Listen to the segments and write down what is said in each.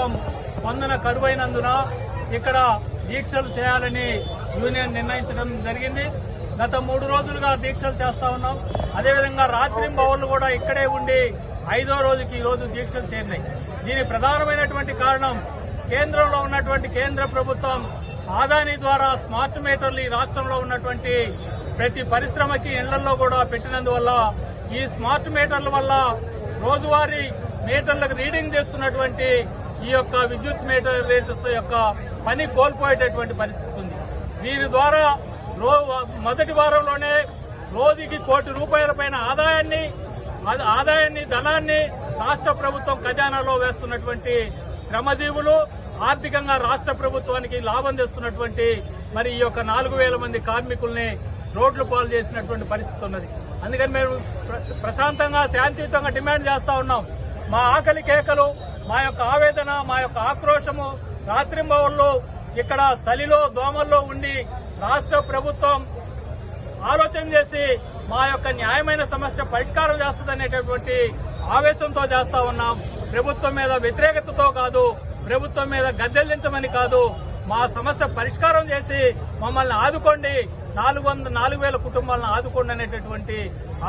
ప్రభుత్వం స్పందన కరువైనందున ఇక్కడ దీక్షలు చేయాలని యూనియన్ నిర్ణయించడం జరిగింది. గత మూడు రోజులుగా దీక్షలు చేస్తా ఉన్నాం. అదేవిధంగా రాత్రి భవన్లు కూడా ఇక్కడే ఉండి ఐదో రోజుకి ఈ రోజు దీక్షలు చేరినాయి. దీని ప్రధానమైనటువంటి కారణం కేంద్రంలో ఉన్నటువంటి కేంద్ర ప్రభుత్వం ఆదాని ద్వారా స్మార్ట్ మీటర్లు ఈ రాష్ట్రంలో ఉన్నటువంటి ప్రతి పరిశ్రమకి ఇళ్ళలో కూడా పెట్టినందువల్ల ఈ స్మార్ట్ మీటర్ల వల్ల రోజువారీ మీటర్లకు రీడింగ్ చేస్తున్నటువంటి ఈ యొక్క విద్యుత్ మీటర్ రేటర్స్ యొక్క పని కోల్పోయేటటువంటి పరిస్థితి ఉంది. వీరి ద్వారా రో మొదటి వారంలోనే రోజుకి కోటి రూపాయల పైన ఆదాయాన్ని ఆదాయాన్ని ధనాన్ని రాష్ట్ర ప్రభుత్వం ఖజానాలో వేస్తున్నటువంటి శ్రమజీవులు ఆర్థికంగా రాష్ట్ర ప్రభుత్వానికి లాభం తెస్తున్నటువంటి మరి ఈ యొక్క నాలుగు వేల మంది కార్మికుల్ని రోడ్లు పాలు చేసినటువంటి పరిస్థితి ఉన్నది. అందుకని మేము ప్రశాంతంగా శాంతియుతంగా డిమాండ్ చేస్తా ఉన్నాం. మా ఆకలి కేకలు మా యొక్క ఆవేదన మా యొక్క ఆక్రోశము రాత్రింబవళ్ళు ఇక్కడ చలిలో దోమల్లో ఉండి రాష్ట్ర ప్రభుత్వం ఆలోచన చేసి మా యొక్క న్యాయమైన సమస్య పరిష్కారం చేస్తుందనేటటువంటి ఆవేశంతో చేస్తా ఉన్నాం. ప్రభుత్వం మీద వ్యతిరేకతతో కాదు ప్రభుత్వం మీద గద్దెల్లించమని కాదు మా సమస్య పరిష్కారం చేసి మమ్మల్ని ఆదుకోండి నాలుగు వంద నాలుగు వేల కుటుంబాలను ఆదుకోండి అనేటటువంటి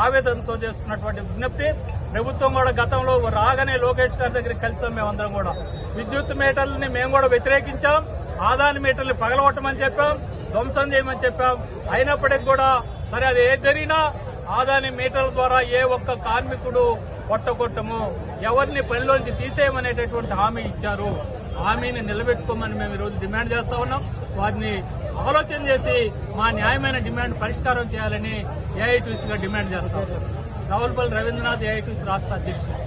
ఆవేదనతో చేస్తున్నటువంటి విజ్ఞప్తి. ప్రభుత్వం కూడా గతంలో రాగానే లోకేష్ గారి దగ్గర కలిసాం మేమందరం కూడా. విద్యుత్ మీటర్లని మేము కూడా వ్యతిరేకించాం. ఆదాని మీటర్లు పగలగొట్టమని చెప్పాం. ధ్వంసం చేయమని చెప్పాం. అయినప్పటికీ కూడా సరే అది ఏది జరిగినా ఆదాని మీటర్ల ద్వారా ఏ ఒక్క కార్మికుడు కొట్టగొట్టము. ఎవరిని పనిలోంచి తీసేయమనేటటువంటి హామీ ఇచ్చారు. హామీని నిలబెట్టుకోమని మేము ఈరోజు డిమాండ్ చేస్తా ఉన్నాం. వారిని ఆలోచన చేసి మా న్యాయమైన డిమాండ్ పరిష్కారం చేయాలని ఏఐటీసీగా డిమాండ్ చేస్తా ఉన్నాం. రావులపల్లి రవీంద్రనాథ్ ఏఐటీసీ రాష్ట్ర అధ్యక్షుడు.